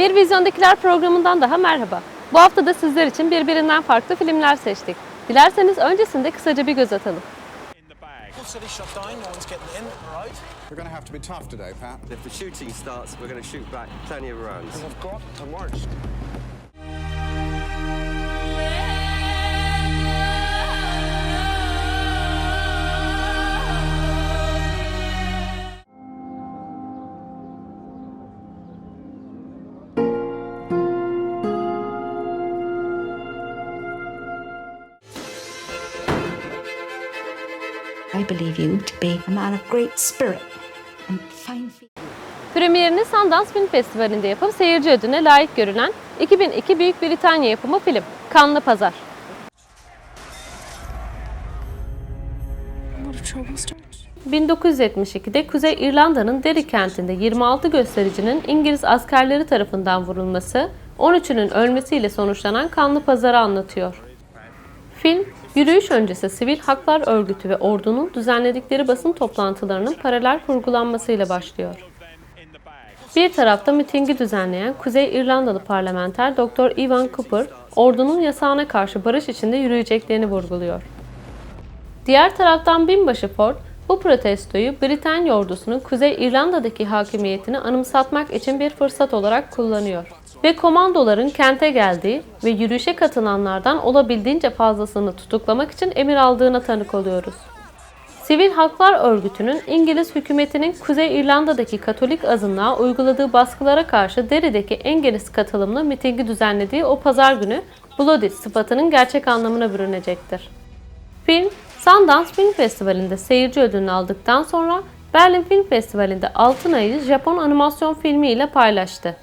Bir Vizyondakiler programından daha merhaba. Bu hafta da sizler için birbirinden farklı filmler seçtik. Dilerseniz öncesinde kısaca bir göz atalım. We're going to have to be tough today, Pat. If the shooting starts, we're going to shoot back plenty of rounds. We've got to march. I believe you to be a man of great spirit and fine feet. Premierini Sundance Film Festivali'nde yapıp seyirci ödülüne layık görülen 2002 Büyük Britanya yapımı film Kanlı Pazar. A lot of trouble starts. 1972'de Kuzey İrlanda'nın Derry kentinde 26 göstericinin İngiliz askerleri tarafından vurulması, 13'ünün ölmesiyle sonuçlanan kanlı pazarı anlatıyor. Film, yürüyüş öncesi sivil haklar örgütü ve ordunun düzenledikleri basın toplantılarının paralel kurgulanmasıyla başlıyor. Bir tarafta mitingi düzenleyen Kuzey İrlandalı parlamenter Dr. Ivan Cooper, ordunun yasağına karşı barış içinde yürüyeceklerini vurguluyor. Diğer taraftan binbaşı Ford, bu protestoyu Britanya ordusunun Kuzey İrlanda'daki hakimiyetini anımsatmak için bir fırsat olarak kullanıyor. Ve komandoların kente geldiği ve yürüyüşe katılanlardan olabildiğince fazlasını tutuklamak için emir aldığına tanık oluyoruz. Sivil Haklar Örgütü'nün İngiliz hükümetinin Kuzey İrlanda'daki Katolik azınlığa uyguladığı baskılara karşı Derry'deki en geniş katılımlı mitingi düzenlediği o pazar günü Bloody sıfatının gerçek anlamına bürünecektir. Film, Sundance Film Festivali'nde seyirci ödülünü aldıktan sonra Berlin Film Festivali'nde Altın Ayı Japon animasyon filmi ile paylaştı.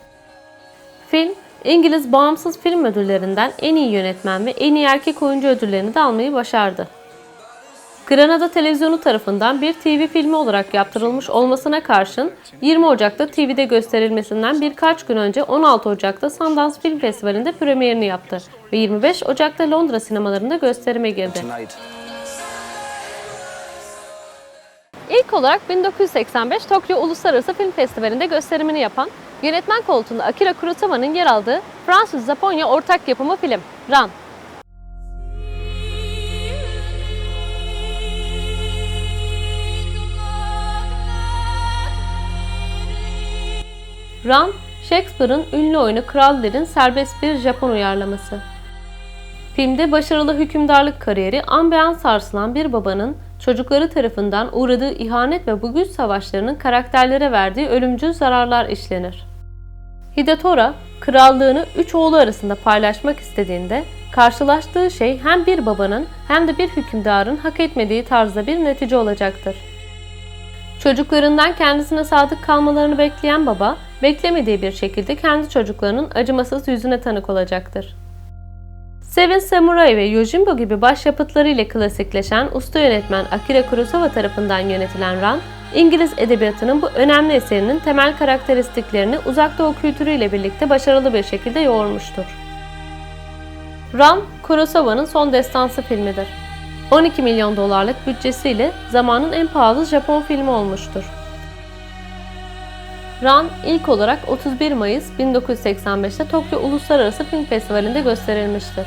Film, İngiliz Bağımsız Film Ödüllerinden en iyi yönetmen ve en iyi erkek oyuncu ödüllerini de almayı başardı. Granada Televizyonu tarafından bir TV filmi olarak yaptırılmış olmasına karşın 20 Ocak'ta TV'de gösterilmesinden birkaç gün önce 16 Ocak'ta Sundance Film Festivali'nde premierini yaptı ve 25 Ocak'ta Londra sinemalarında gösterime girdi. İlk olarak 1985 Tokyo Uluslararası Film Festivali'nde gösterimini yapan, yönetmen koltuğunda Akira Kurosawa'nın yer aldığı Fransız-Japonya ortak yapımı film Run. Run, Shakespeare'ın ünlü oyunu Kral Lear'in serbest bir Japon uyarlaması. Filmde başarılı hükümdarlık kariyeri an be an sarsılan bir babanın çocukları tarafından uğradığı ihanet ve bu güç savaşlarının karakterlere verdiği ölümcül zararlar işlenir. Hidetora, krallığını üç oğlu arasında paylaşmak istediğinde karşılaştığı şey hem bir babanın hem de bir hükümdarın hak etmediği tarzda bir netice olacaktır. Çocuklarından kendisine sadık kalmalarını bekleyen baba, beklemediği bir şekilde kendi çocuklarının acımasız yüzüne tanık olacaktır. Seven Samurai ve Yojimbo gibi başyapıtlarıyla klasikleşen usta yönetmen Akira Kurosawa tarafından yönetilen Ran, İngiliz edebiyatının bu önemli eserinin temel karakteristiklerini uzak doğu kültürüyle birlikte başarılı bir şekilde yoğurmuştur. Ran, Kurosawa'nın son destansı filmidir. 12 milyon dolarlık bütçesiyle zamanın en pahalı Japon filmi olmuştur. Run ilk olarak 31 Mayıs 1985'te Tokyo Uluslararası Film Festivali'nde gösterilmiştir.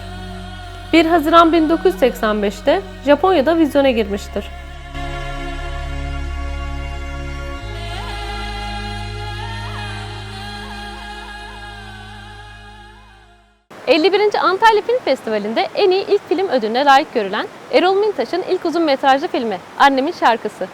1 Haziran 1985'te Japonya'da vizyona girmiştir. ...51. Antalya Film Festivali'nde en iyi ilk film ödülüne layık görülen Erol Mintaş'ın ilk uzun metrajlı filmi Annemin Şarkısı.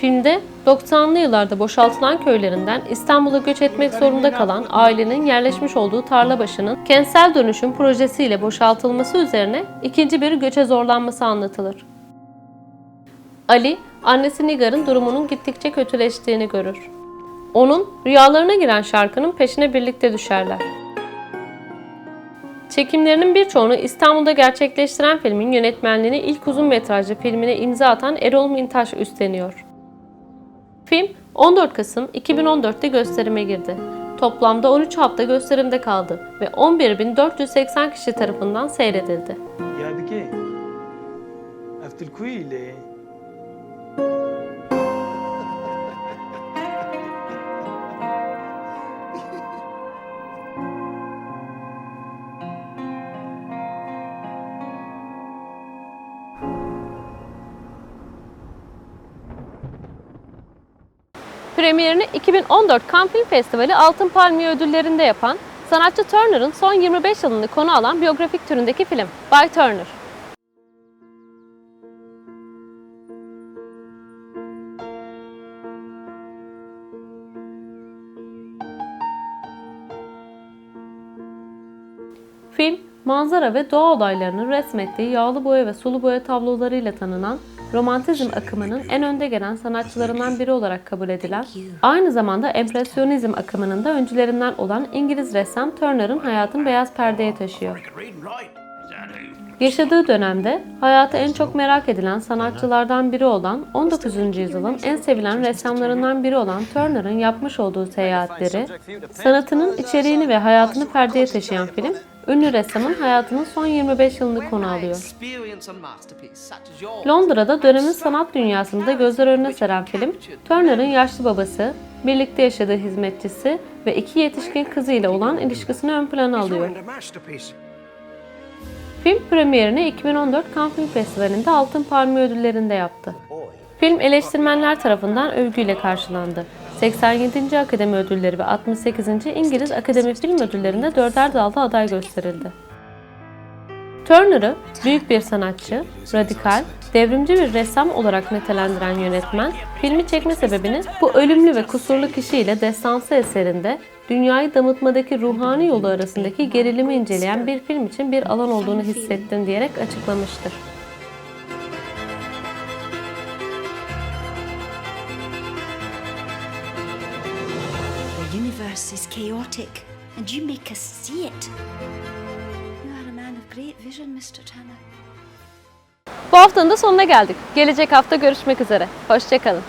Filmde 90'lı yıllarda boşaltılan köylerinden İstanbul'a göç etmek zorunda kalan ailenin yerleşmiş olduğu Tarlabaşı'nın kentsel dönüşüm projesiyle boşaltılması üzerine ikinci bir göçe zorlanması anlatılır. Ali, annesi Nigar'ın durumunun gittikçe kötüleştiğini görür. Onun rüyalarına giren şarkının peşine birlikte düşerler. Çekimlerinin birçoğunu İstanbul'da gerçekleştiren filmin yönetmenliğini ilk uzun metrajlı filmine imza atan Erol Mintaş üstleniyor. Film 14 Kasım 2014'te gösterime girdi. Toplamda 13 hafta gösterimde kaldı ve 11.480 kişi tarafından seyredildi. Yeah, the gig. tranquille. Premierini 2014 Cannes Film Festivali Altın Palmiye ödüllerinde yapan, sanatçı Turner'ın son 25 yılını konu alan biyografik türündeki film By Turner. Film, manzara ve doğa olaylarını resmettiği yağlı boya ve sulu boya tablolarıyla tanınan, romantizm akımının en önde gelen sanatçılarından biri olarak kabul edilen, aynı zamanda empresyonizm akımının da öncülerinden olan İngiliz ressam Turner'ın hayatını beyaz perdeye taşıyor. Yaşadığı dönemde hayatı en çok merak edilen sanatçılardan biri olan 19. yüzyılın en sevilen ressamlarından biri olan Turner'ın yapmış olduğu seyahatleri, sanatının içeriğini ve hayatını perdeye taşıyan film, ünlü ressamın hayatının son 25 yılını konu alıyor. Londra'da dönemin sanat dünyasını da gözler önüne seren film, Turner'ın yaşlı babası, birlikte yaşadığı hizmetçisi ve iki yetişkin kızıyla olan ilişkisini ön plana alıyor. Film premierini 2014 Cannes Film Festivali'nde Altın Palmiye ödüllerinde yaptı. Film eleştirmenler tarafından övgüyle karşılandı. 87. Akademi Ödülleri ve 68. İngiliz Akademi Film Ödülleri'nde dörder dalda aday gösterildi. Turner'ı büyük bir sanatçı, radikal, devrimci bir ressam olarak nitelendiren yönetmen, filmi çekme sebebini bu ölümlü ve kusurlu kişiyle destansı eserinde dünyayı damıtmadaki ruhani yolu arasındaki gerilimi inceleyen bir film için bir alan olduğunu hissettim diyerek açıklamıştır. Universe is chaotic, and you make us see it. You are a man of great vision, Mr. Turner. Bu haftanın da sonuna geldik. Gelecek hafta görüşmek üzere. Hoşçakalın.